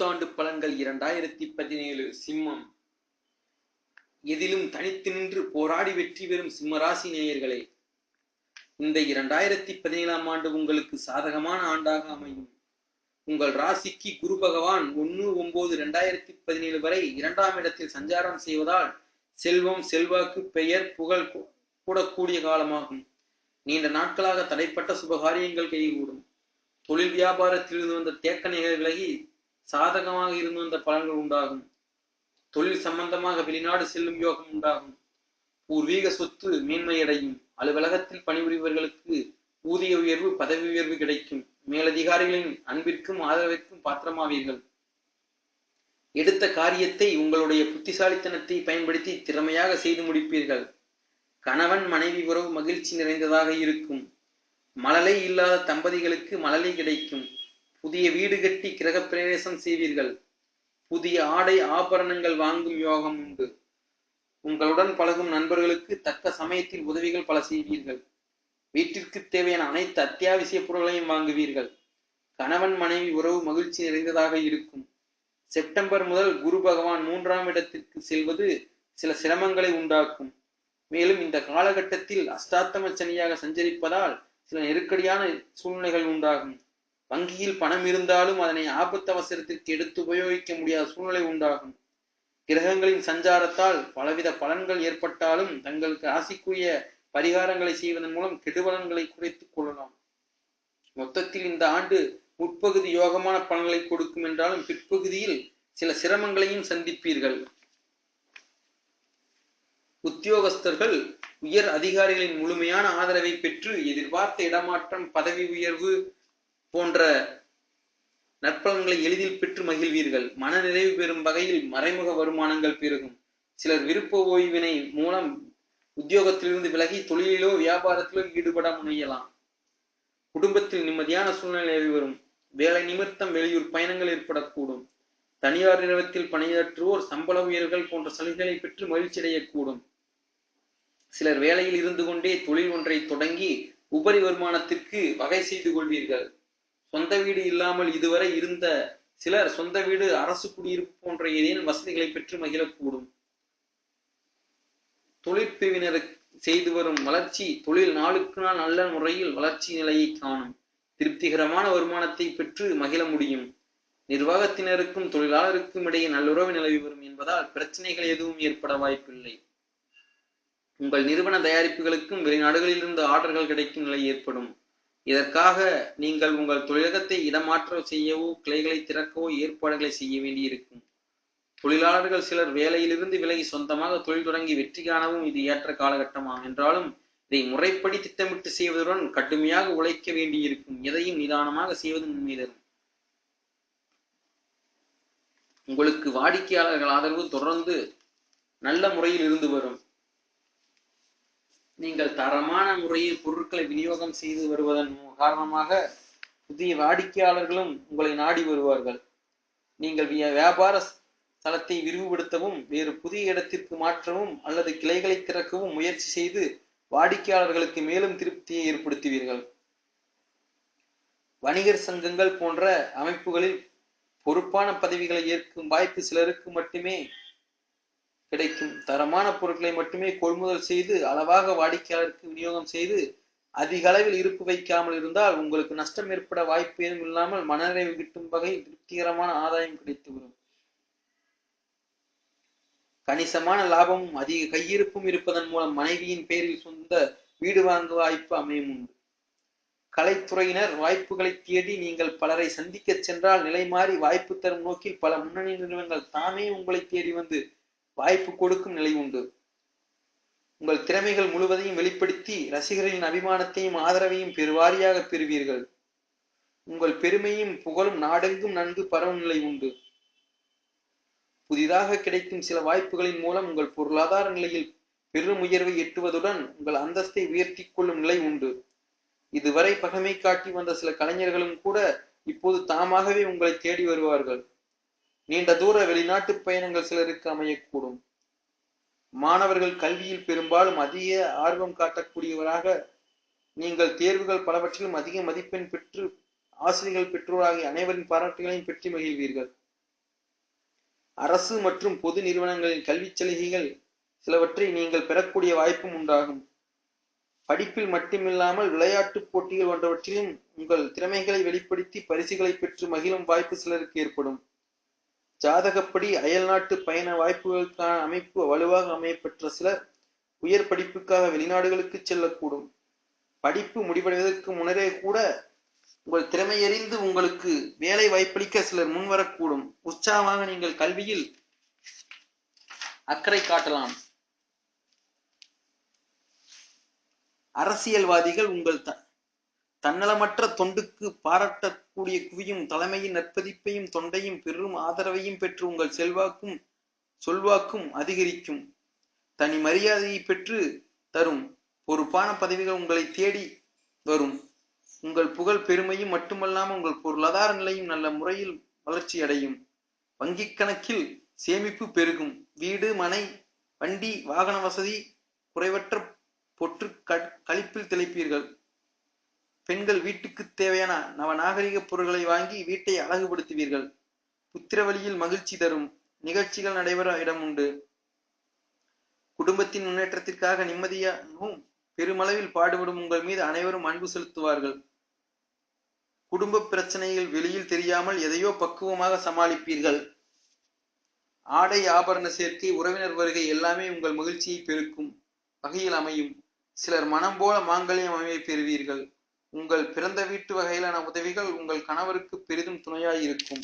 புத்தாண்டு பலன்கள் இரண்டாயிரத்தி பதினேழு சிம்மம். எதிலும் தனித்து நின்று போராடி வெற்றி பெறும் சிம்மராசி நேயர்களே இந்த இரண்டாயிரத்தி பதினேழாம் ஆண்டு உங்களுக்கு சாதகமான ஆண்டாக அமையும். உங்கள் ராசிக்கு குரு பகவான் ஒன்னு ஒன்பது இரண்டாயிரத்தி பதினேழு வரை இரண்டாம் இடத்தில் சஞ்சாரம் செய்வதால் செல்வம் செல்வாக்கு பெயர் புகழ் கூடக்கூடிய காலமாகும். நீண்ட நாட்களாக தடைப்பட்ட சுபகாரியங்கள் கைகூடும். தொழில் வியாபாரத்தில் இருந்து வந்த தேக்க நிகழ் சாதகமாக இருந்து வந்த பலன்கள் உண்டாகும். தொழில் சம்பந்தமாக வெளிநாடு செல்லும் யோகம் உண்டாகும். பூர்வீக சொத்து மேன்மையடையும். அலுவலகத்தில் பணிபுரிபவர்களுக்கு ஊதிய உயர்வு பதவி உயர்வு கிடைக்கும். மேலதிகாரிகளின் அன்பிற்கும் ஆதரவிற்கும் பாத்திரமாவீர்கள். எடுத்த காரியத்தை உங்களுடைய புத்திசாலித்தனத்தை பயன்படுத்தி திறமையாக செய்து முடிப்பீர்கள். கணவன் மனைவி உறவு மகிழ்ச்சி நிறைந்ததாக இருக்கும். மழலை இல்லாத தம்பதிகளுக்கு மழலை கிடைக்கும். புதிய வீடு கட்டி கிரகப்பிரவேசம் செய்வீர்கள். புதிய ஆடை ஆபரணங்கள் வாங்கும் யோகம் உண்டு. உங்களுடன் பழகும் நண்பர்களுக்கு தக்க சமயத்தில் உதவிகள் பல செய்வீர்கள். வீட்டிற்கு தேவையான அனைத்து அத்தியாவசிய பொருட்களையும் வாங்குவீர்கள். கணவன் மனைவி உறவு மகிழ்ச்சி நிறைந்ததாக இருக்கும். செப்டம்பர் முதல் குரு பகவான் மூன்றாம் இடத்திற்கு செல்வது சில சிரமங்களை உண்டாக்கும். மேலும் இந்த காலகட்டத்தில் அஷ்டாத்தம சனியாக சஞ்சரிப்பதால் சில நெருக்கடியான சூழ்நிலைகள் உண்டாகும். வங்கியில் பணம் இருந்தாலும் அதனை ஆபத்து அவசரத்திற்கு எடுத்து உபயோகிக்க முடியாத சூழ்நிலை உண்டாகும். கிரகங்களின் சஞ்சாரத்தால் பலவித பலன்கள் ஏற்பட்டாலும் தங்களுக்கு ராசிக்குரிய பரிகாரங்களை செய்வதன் மூலம் கெடுபலன்களை குறைத்துக் கொள்ளலாம். மொத்தத்தில் இந்த ஆண்டு முற்பகுதி யோகமான பலன்களை கொடுக்கும் என்றாலும் பிற்பகுதியில் சில சிரமங்களையும் சந்திப்பீர்கள். உத்தியோகஸ்தர்கள் உயர் அதிகாரிகளின் முழுமையான ஆதரவை பெற்று எதிர்பார்த்த இடமாற்றம் பதவி உயர்வு போன்ற நற்பலன்களை எளிதில் பெற்று மகிழ்வீர்கள். மனநிறைவு பெறும் வகையில் மறைமுக வருமானங்கள் பெருகும். சிலர் விருப்ப ஓய்வினை மூலம் உத்தியோகத்திலிருந்து விலகி தொழிலிலோ வியாபாரத்திலோ ஈடுபட முனையலாம். குடும்பத்தில் நிம்மதியான சூழ்நிலை வரும் வேலை நிமித்தம் வெளியூர் பயணங்கள் ஏற்படக்கூடும். தனியார் நிறுவனத்தில் பணியாற்றுவோர் சம்பள உயர்கள் போன்ற சலுகைகளை பெற்று மகிழ்ச்சி அடையக்கூடும் சிலர் வேலையில் இருந்து கொண்டே தொழில் ஒன்றை தொடங்கி உபரி வருமானத்திற்கு வகை செய்து கொள்வீர்கள். சொந்த வீடு இல்லாமல் இதுவரை இருந்த சிலர் சொந்த வீடு அரசு குடியிருப்பு போன்ற ஏதேனும் வசதிகளை பெற்று மகிழக்கூடும். தொழிற்பிரிவினர் செய்து வரும் வளர்ச்சி தொழில் நாளுக்கு நாள் நல்ல முறையில் வளர்ச்சி நிலையை காணும். திருப்திகரமான வருமானத்தை பெற்று மகிழ முடியும். நிர்வாகத்தினருக்கும் தொழிலாளருக்கும் இடையே நல்லுறவு நிலவி வரும் என்பதால் பிரச்சனைகள் எதுவும் ஏற்பட வாய்ப்பில்லை. உங்கள் நிறுவன தயாரிப்புகளுக்கும் வெளிநாடுகளிலிருந்து ஆர்டர்கள் கிடைக்கும் நிலை ஏற்படும். இதற்காக நீங்கள் உங்கள் தொழிலகத்தை இடமாற்றம் செய்யவோ கிளைகளை திறக்கவோ ஏற்பாடுகளை செய்ய வேண்டியிருக்கும். தொழிலாளர்கள் சிலர் வேலையிலிருந்து விலகி சொந்தமாக தொழில் தொடங்கி வெற்றி காணவும் இது ஏற்ற காலகட்டமாகும் என்றாலும் இதை முறைப்படி திட்டமிட்டு செய்வதுடன் கடுமையாக உழைக்க வேண்டியிருக்கும். எதையும் நிதானமாக செய்வது நன்மை தரும் உங்களுக்கு வாடிக்கையாளர்கள் ஆதரவு தொடர்ந்து நல்ல முறையில் இருந்து வரும். நீங்கள் தரமான முறையில் பொருட்களை விநியோகம் செய்து வருவதன் காரணமாக புதிய வாடிக்கையாளர்களும் உங்களை நாடி வருவார்கள். நீங்கள் வியா- வியாபார தளத்தை விரிவுபடுத்தவும் வேறு புதிய இடத்திற்கு மாற்றவும் அல்லது கிளைகளை திறக்கவும் முயற்சி செய்து வாடிக்கையாளர்களுக்கு மேலும் திருப்தியை ஏற்படுத்துவீர்கள். வணிகர் சங்கங்கள் போன்ற அமைப்புகளில் பொறுப்பான பதவிகளை ஏற்கும் வாய்ப்பு சிலருக்கு மட்டுமே கிடைக்கும். தரமான பொருட்களை மட்டுமே கொள்முதல் செய்து அளவாக வாடிக்கையாளருக்கு விநியோகம் செய்து அதிக அளவில் இருப்பு வைக்காமல் இருந்தால் உங்களுக்கு நஷ்டம் ஏற்பட வாய்ப்பு ஏதும் இல்லாமல் மனநிறைவு கிட்டும் வகையில் திருப்திகரமான ஆதாயம் கிடைத்து வரும் கணிசமான லாபமும் அதிக கையிருப்பும் இருப்பதன் மூலம் மனைவியின் பேரில் சொந்த வீடு வாங்க வாய்ப்பு அமையும் உண்டு கலைத்துறையினர் வாய்ப்புகளை தேடி நீங்கள் பலரை சந்திக்க சென்றால் நிலை மாறி வாய்ப்பு தரும் நோக்கில் பல முன்னணி நிறுவனங்கள் தாமே உங்களை தேடி வந்து வாய்ப்பு கொடுக்கும் நிலை உண்டு. உங்கள் திறமைகள் முழுவதையும் வெளிப்படுத்தி ரசிகர்களின் அபிமானத்தையும் ஆதரவையும் பெருவாரியாக பெறுவீர்கள். உங்கள் பெருமையும் புகழும் நாடெங்கும் நன்கு பரவும் நிலை உண்டு. புதிதாக கிடைக்கும் சில வாய்ப்புகளின் மூலம் உங்கள் பொருளாதார நிலையில் பெரும் உயர்வை எட்டுவதுடன் உங்கள் அந்தஸ்தை உயர்த்தி கொள்ளும் நிலை உண்டு. இதுவரை பகைமை காட்டி வந்த சில கலைஞர்களும் கூட இப்போது தாமாகவே உங்களை தேடி வருவார்கள். நீண்ட தூர வெளிநாட்டு பயணங்கள் சிலருக்கு அமையக்கூடும். மாணவர்கள் கல்வியில் பெரும்பாலும் அதிக ஆர்வம் காட்டக்கூடியவராக நீங்கள் தேர்வுகள் பலவற்றிலும் அதிக மதிப்பெண் பெற்று ஆசிரியர்கள் பெற்றோர் ஆகிய அனைவரின் பாராட்டுகளையும் பெற்று மகிழ்வீர்கள். அரசு மற்றும் பொது நிறுவனங்களின் கல்விச் சலுகைகள் சிலவற்றை நீங்கள் பெறக்கூடிய வாய்ப்பும் உண்டாகும். படிப்பில் மட்டுமில்லாமல் விளையாட்டுப் போட்டிகள் போன்றவற்றிலும் உங்கள் திறமைகளை வெளிப்படுத்தி பரிசுகளை பெற்று மகிழும் வாய்ப்பு சிலருக்கு ஏற்படும். ஜாதகப்படி அயல்நாட்டு பயண வாய்ப்புகளுக்கான அமைப்பு வலுவாக அமையப்பெற்ற சிலர் உயர் படிப்புக்காக வெளிநாடுகளுக்கு செல்லக்கூடும். படிப்பு முடிவடைவதற்கு முன்னரே கூட உங்கள் திறமையறிந்து உங்களுக்கு வேலை வாய்ப்பளிக்க சிலர் முன்வரக்கூடும் உற்சாகமாக நீங்கள் கல்வியில் அக்கறை காட்டலாம். அரசியல்வாதிகள் உங்கள் த தன்னலமற்ற தொண்டுக்கு பாராட்ட கூடிய குவியும் தலைமையின் நற்பதிப்பையும் தொண்டையும் பெரும் ஆதரவையும் பெற்று உங்கள் செல்வாக்கும் சொல்வாக்கும் அதிகரிக்கும். தனி மரியாதையை பெற்று தரும் பொறுப்பான பதவிகள் உங்களை தேடி வரும். உங்கள் புகழ் பெருமையும் மட்டுமல்லாமல் உங்கள் பொருளாதார நிலையும் நல்ல முறையில் வளர்ச்சி அடையும். வங்கிக் கணக்கில் சேமிப்பு பெருகும். வீடு மனை வண்டி வாகன வசதி குறைவற்ற பொற்று கழிப்பில் திளைப்பீர்கள். பெண்கள் வீட்டுக்கு தேவையான நவ நாகரிக பொருட்களை வாங்கி வீட்டை அழகுபடுத்துவீர்கள். புத்திர வழியில் மகிழ்ச்சி தரும் நிகழ்ச்சிகள் நடைபெற இடம் உண்டு. குடும்பத்தின் முன்னேற்றத்திற்காக நிம்மதியாகவும் பெருமளவில் பாடுபடும் உங்கள் மீது அனைவரும் அன்பு செலுத்துவார்கள். குடும்ப பிரச்சனைகள் வெளியில் தெரியாமல் எதையோ பக்குவமாக சமாளிப்பீர்கள். ஆடை ஆபரண சேர்க்கை உறவினர் வருகை எல்லாமே உங்கள் மகிழ்ச்சியை பெருக்கும் வகையில் அமையும். சிலர் மனம் போல மாங்கல்யம் அமைவை பெறுவீர்கள். உங்கள் பிறந்த வீட்டு வகையிலான உதவிகள் உங்கள் கணவருக்கு பெரிதும் துணையாய் இருக்கும்.